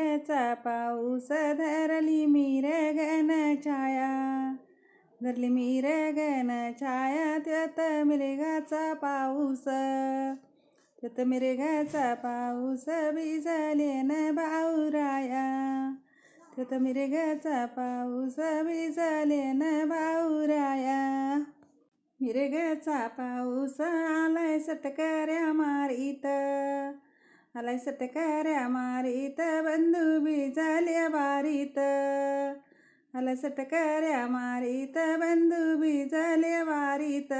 त्याचा पाऊस धरली मिरगन छाया. धरली मिरगन छाया त्यात मिरगाचा पाऊस. त्यात मिरगाचा पाऊस भिजले न भाऊराया त्यात मिरगाचा पाऊस भिजले न भाऊराया मिरगाचा पाऊस आलाय सटकऱ्या मारीत. आलाय सटकऱ्या मारीत बंधू मी झाले वारीत. आलाय सटकऱ्या मारीत बंधू मी झाले वारीत.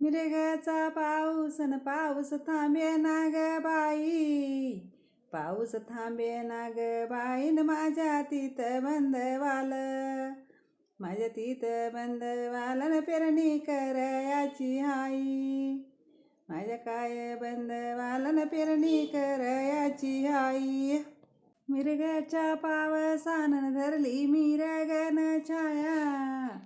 मिरगाचा पाऊस न पाऊस थांबे ना बाई. पाऊस थांबे ना ग माझ्या तीत बंदवाल माझ्या तीत बंदवाल पेरणी करायाची हाई. माझ्या काय बंद वालन पेरणी करायाची आई. मिरगाच्या पावसानं धरली मिरगन छाया.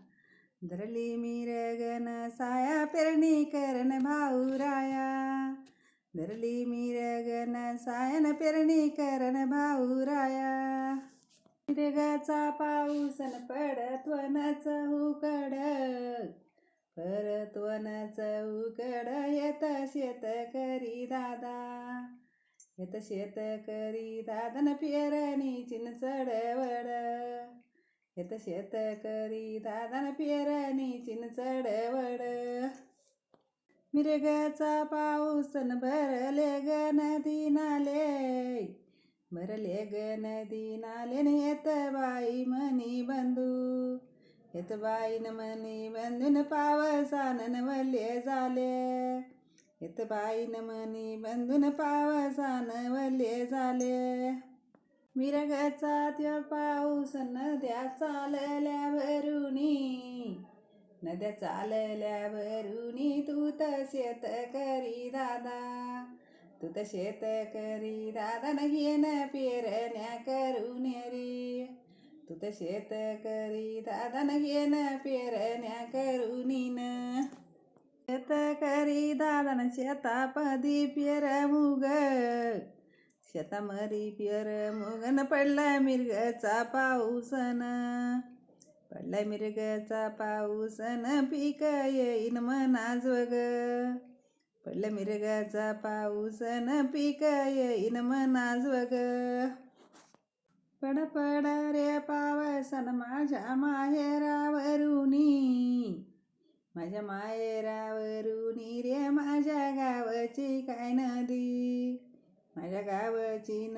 धरली मिरगन साया पेरणी करण भाऊराया धरली मिरगन सायन पेरणी करण भाऊराया मिरगाचा पाऊसन पडत वनच उकड. परत वनच उकड येत शेत करी दादा. येत शेत करी दादन पेरणी चिन वड येत शेत करी दादन पेरणी चिन चढवड. मिरगाचा पाऊसन भरले ग नदी नाले. भरले ग नदी नाले न येत बाई मनी बंधू. बाईन मनी बंधून पावसानं वल्ले झाले येत बाईन मनी बंधून पावसानं वल्ले झाले मिरगाचा त्यो पाऊस नद्या चालल्या भरुनी नद्या चालल्या भरुनी तू तर शेत करी दादा तू तर शेत करी दादा न घेन पेरण्या करून रे तू तर शेत करी दादान घेन पेरण्या करून शेत करी दादान न शेतापदी पेर मुग शेतामरी पेर मुगन पडला मिरगाचा पाऊसन पडला मिरगाचा पाऊसन पीक येईन मनाज वग पडला मिरगाचा पाऊसन पीक येईन मनाज वग पड पड रे पावसन माझ्या माहेरावरुनी माझ्या माहेरावरुनी रे माझ्या गावाची काय नदी? माझ्या गावाची न